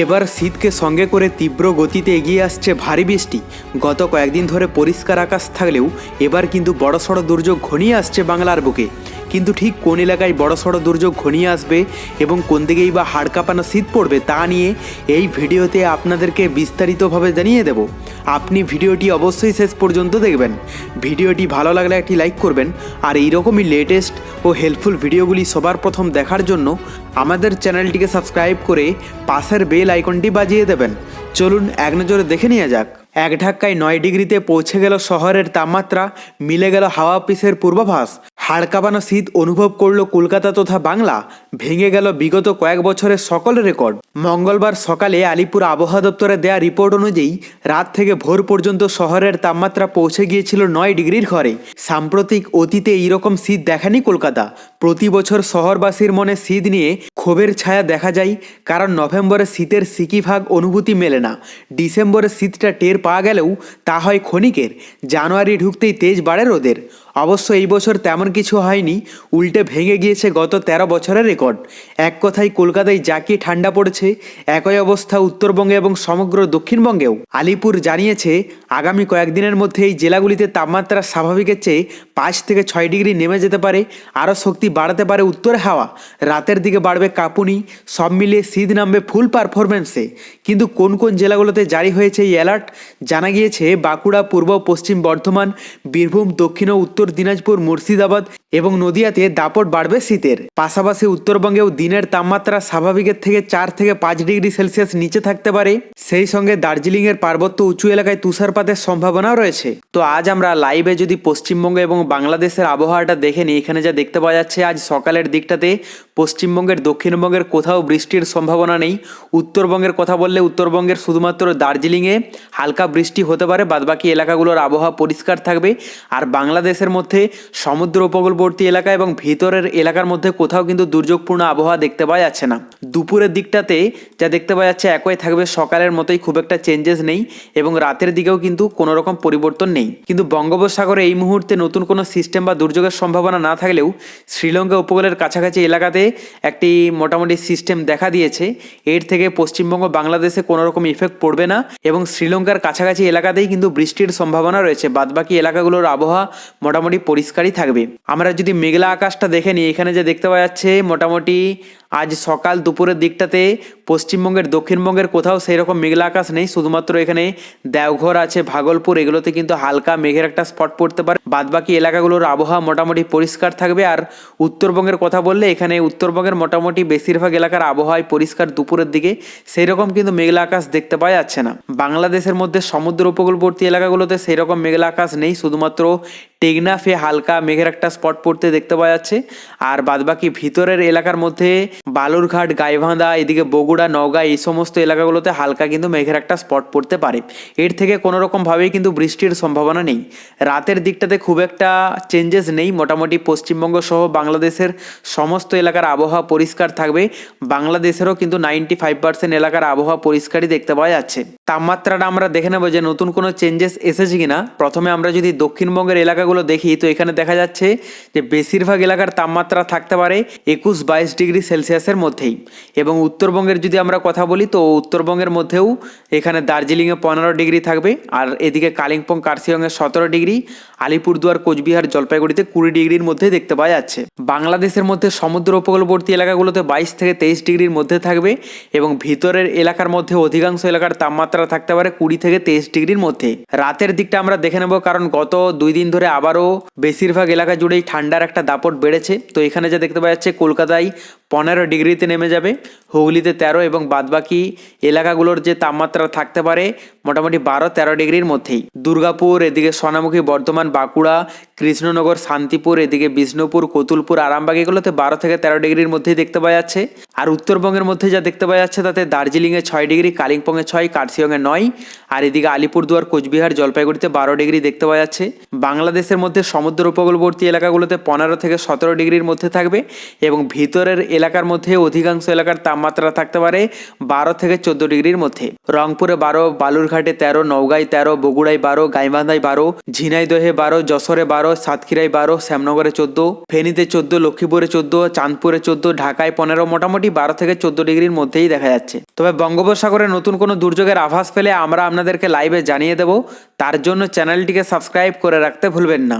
এবার শীতকে সঙ্গে করে তীব্র গতিতে এগিয়ে আসছে ভারী বৃষ্টি। গত কয়েকদিন ধরে পরিষ্কার আকাশ থাকলেও এবার কিন্তু বড়সড় দুর্যোগ ঘনিয়ে আসছে বাংলার বুকে। কিন্তু ঠিক কোন এলাকায় বড়সড় দুর্যোগ ঘনিয়ে আসবে এবং কোন দিকেই বা হাড় কাঁপানো শীত পড়বে তা নিয়ে এই ভিডিওতে আপনাদেরকে বিস্তারিতভাবে জানিয়ে দেব। আপনি ভিডিওটি অবশ্যই শেষ পর্যন্ত দেখবেন। ভিডিওটি ভালো লাগলে একটি লাইক করবেন আর এইরকমই লেটেস্ট ও হেল্পফুল ভিডিওগুলি সবার প্রথম দেখার জন্য আমাদের চ্যানেলটিকে সাবস্ক্রাইব করে পাশের বেল আইকনটি বাজিয়ে দেবেন। চলুন এক নজরে দেখে নেওয়া যাক। এক ধাক্কায় নয় ডিগ্রিতে পৌঁছে গেল শহরের তাপমাত্রা, মিলে গেল হাওয়া পিসের পূর্বাভাস। হাড়কাবানো শীত অনুভব করল কলকাতা তথা বাংলা। ভেঙে গেল বিগত কয়েক বছরের সকল রেকর্ড। মঙ্গলবার সকালে আলিপুর আবহাওয়া দপ্তরে দেয়া রিপোর্ট অনুযায়ী রাত থেকে ভোর পর্যন্ত শহরের তাপমাত্রা পৌঁছে গিয়েছিল নয় ডিগ্রির ঘরে। সাম্প্রতিক অতীতে এইরকম শীত দেখানি কলকাতা। প্রতি বছর শহরবাসীর মনে শীত নিয়ে ক্ষোভের ছায়া দেখা যায়, কারণ নভেম্বরে শীতের সিকি ভাগ অনুভূতি মেলে না। ডিসেম্বরে শীতটা টের পাওয়া গেলেও তা হয় ক্ষণিকের। জানুয়ারি ঢুকতেই তেজ বাড়ে রোদের। অবশ্য এই বছর তেমন কিছু হয়নি, উল্টে ভেঙে গিয়েছে গত তেরো বছরের রেকর্ড। এক কথায় কলকাতায় জাঁকিয়ে ঠান্ডা পড়েছে, একই অবস্থা উত্তরবঙ্গে এবং সমগ্র দক্ষিণবঙ্গেও। আলিপুর জানিয়েছে, আগামী কয়েকদিনের মধ্যে এই জেলাগুলিতে তাপমাত্রা স্বাভাবিকের চেয়ে পাঁচ থেকে ছয় ডিগ্রি নেমে যেতে পারে, আরও শক্তি বাড়াতে পারে উত্তর হাওয়া। রাতের দিকে বাড়বে কাঁপুনি, সব মিলিয়ে শীত নামবে ফুল পারফরমেন্সে কিন্তু কোন কোন জেলাগুলোতে জারি হয়েছে এই অ্যালার্ট? জানা গিয়েছে, বাঁকুড়া, পূর্ব, পশ্চিম বর্ধমান, বীরভূম, দক্ষিণ ও উত্তর দিনাজপুর, মুর্শিদাবাদ এবং নদিয়াতে দাপট বাড়বে শীতের। পাশাপাশি উত্তরবঙ্গেও দিনের তাপমাত্রা স্বাভাবিকের থেকে চার থেকে পাঁচ ডিগ্রি সেলসিয়াস নিচে থাকতে পারে। সেই সঙ্গে দার্জিলিংয়ের পার্বত্য উঁচু এলাকায় তুষারপাতের সম্ভাবনাও রয়েছে। তো আজ আমরা লাইভে যদি পশ্চিমবঙ্গ এবং বাংলাদেশের আবহাওয়াটা দেখে নিই, এখানে যা দেখতে পাওয়া যাচ্ছে, আজ সকালের দিকটাতে পশ্চিমবঙ্গের, দক্ষিণবঙ্গের কোথাও বৃষ্টির সম্ভাবনা নেই। উত্তরবঙ্গের কথা বললে উত্তরবঙ্গের শুধুমাত্র দার্জিলিংয়ে হালকা বৃষ্টি হতে পারে, বাদবাকি এলাকাগুলোর আবহাওয়া পরিষ্কার থাকবে। আর বাংলাদেশের মধ্যে সমুদ্র উপকূলবর্তী এলাকা এবং ভিতরের এলাকার মধ্যে কোথাও কিন্তু দুর্যোগপূর্ণ আবহাওয়া দেখতে পাওয়া যাচ্ছে না। দুপুরের দিকটাতে যা দেখতে পাওয়া যাচ্ছে, একই থাকবে সকালের মতোই খুব একটা চেঞ্জেস নেই এবং রাতের দিকেও কিন্তু কোনো রকম পরিবর্তন নেই। কিন্তু বঙ্গোপসাগরে এই মুহূর্তে নতুন কোনো সিস্টেম বা দুর্যোগের সম্ভাবনা না থাকলেও শ্রীলঙ্কা উপকূলের কাছাকাছি এলাকাতে একটি মোটামুটি সিস্টেম দেখা দিয়েছে। এর থেকে পশ্চিমবঙ্গ, বাংলাদেশে কোনো রকম ইফেক্ট পড়বে না এবং শ্রীলঙ্কার কাছাকাছি এলাকাতেই কিন্তু বৃষ্টির সম্ভাবনা রয়েছে। বাদবাকি এলাকাগুলোর আবহাওয়া মোটামুটি পরিষ্কারই থাকবে। আমরা যদি মেঘলা আকাশটা দেখে নিই, এখানে যে দেখতে পাওয়া যাচ্ছে, মোটামুটি আজ সকাল দুপুরের দিকটাতে পশ্চিমবঙ্গের, দক্ষিণবঙ্গের কোথাও সেই রকম মেঘলা আকাশ নেই। শুধুমাত্র এখানে দেওঘর আছে, ভাগলপুর, এগুলোতে কিন্তু হালকা মেঘের একটা স্পট পড়তে পারে। বাদবাকি এলাকাগুলোর আবহাওয়া মোটামুটি পরিষ্কার থাকবে। আর উত্তরবঙ্গের কথা বললে এখানে উত্তরবঙ্গের মোটামুটি বেশিরভাগ এলাকার আবহাওয়ায় পরিষ্কার দুপুরের দিকে। সেই রকম কিন্তু মেঘলা আকাশ দেখতে পাওয়া যাচ্ছে না। বাংলাদেশের মধ্যে সমুদ্র উপকূলবর্তী এলাকাগুলোতে সেই রকম মেঘলা আকাশ নেই। শুধুমাত্র টেকনাফে হালকা মেঘের একটা স্পট পড়তে দেখতে পাওয়া যাচ্ছে। আর বাদবাকি ভিতরের এলাকার মধ্যে বালুরঘাট গাইভাঁদা এদিকে বগুড়া, নওগাঁ এই সমস্ত এলাকাগুলোতে হালকা কিন্তু মেঘের একটা স্পট পড়তে পারে। এর থেকে কোনো রকমভাবেই কিন্তু বৃষ্টির সম্ভাবনা নেই। রাতের দিকটাতে খুব একটা চেঞ্জেস নেই। মোটামুটি পশ্চিমবঙ্গ সহ বাংলাদেশের সমস্ত এলাকার আবহাওয়া পরিষ্কার থাকবে। বাংলাদেশেরও কিন্তু নাইনটি ফাইভ পার্সেন্ট এলাকার আবহাওয়া পরিষ্কারই দেখতে পাওয়া যাচ্ছে। তাপমাত্রাটা আমরা দেখে নেব যে নতুন কোনো চেঞ্জেস এসেছে কিনা। প্রথমে আমরা যদি দক্ষিণবঙ্গের এলাকাগুলো দেখি, তো এখানে দেখা যাচ্ছে যে বেশিরভাগ এলাকার তাপমাত্রা থাকতে পারে একুশ বাইশ ডিগ্রি সেলসিয়াসের মধ্যেই। এবং উত্তরবঙ্গের যদি আমরা কথা বলি, তো উত্তরবঙ্গের মধ্যেও এখানে দার্জিলিংয়ে পনেরো ডিগ্রি থাকবে, আর এদিকে কালিম্পং কার্শিয়ংয়ে সতেরো ডিগ্রি, আলিপুরদুয়ার, কোচবিহার, জলপাইগুড়িতে কুড়ি ডিগ্রির মধ্যে দেখতে পাওয়া যাচ্ছে। বাংলাদেশের মধ্যে সমুদ্র উপকূলবর্তী এলাকাগুলোতে বাইশ থেকে তেইশ ডিগ্রির মধ্যে থাকবে, এবং ভিতরের এলাকার মধ্যে অধিকাংশ এলাকার তাপমাত্রা থাকতে পারে কুড়ি থেকে তেইশ ডিগ্রির মধ্যে। রাতের দিকটা আমরা দেখে নেব, কারণ গত দুই দিন ধরে আবারও বেশিরভাগ এলাকা জুড়েই ঠান্ডার একটা দাপট বেড়েছে। তো এখানে যা দেখতে পাওয়া যাচ্ছে, কলকাতায় পনেরো ডিগ্রিতে নেমে যাবে, হুগলিতে তেরো এবং বাদবাকি এলাকাগুলোর যে তাপমাত্রা থাকতে পারে, মোটামুটি বারো তেরো ডিগ্রির মধ্যেই। দুর্গাপুর, এদিকে সোনামুখী, বর্ধমান, বাঁকুড়া কৃষ্ণনগর, শান্তিপুর, এদিকে বিষ্ণুপুর, কতুলপুর, আরামবাগ, এগুলোতে বারো থেকে তেরো ডিগ্রির মধ্যেই দেখতে পাওয়া যাচ্ছে। আর উত্তরবঙ্গের মধ্যে যা দেখতে পাওয়া যাচ্ছে, তাতে দার্জিলিংয়ে ছয় ডিগ্রি, কালিম্পংয়ে ছয়, কার্শিয়ংয়ে নয়। আর এদিকে আলিপুরদুয়ার, কোচবিহার, জলপাইগুড়িতে বারো ডিগ্রি দেখতে পাওয়া যাচ্ছে। বাংলাদেশের মধ্যে সমুদ্র উপকূলবর্তী এলাকাগুলোতে পনেরো থেকে সতেরো ডিগ্রির মধ্যে থাকবে এবং ভিতরের এলাকার মধ্যে অধিকাংশ এলাকার তাপমাত্রা থাকতে পারে বারো থেকে চোদ্দ ডিগ্রির মধ্যে। রংপুরে বারো, বালুরঘাটে তেরো, নওগাঁয় তেরো, বগুড়ায় বারো, গাইবান্ধায় বারো, ঝিনাইদহে বারো, যশোরে বারো সাতক্ষীরায় বারো, শ্যামনগরে চোদ্দ, ফেনীতে চোদ্দ, লক্ষ্মীপুরে চোদ্দ, চাঁদপুরে চোদ্দ, ঢাকায় পনেরো, মোটামুটি বারো থেকে চোদ্দ ডিগ্রির মধ্যেই দেখা যাচ্ছে। তবে বঙ্গোপসাগরে নতুন কোনো দুর্যোগের আভাস পেলে আমরা আপনাদেরকে লাইভে জানিয়ে দেব। তার জন্য চ্যানেলটিকে সাবস্ক্রাইব করে রাখতে ভুলবেন না।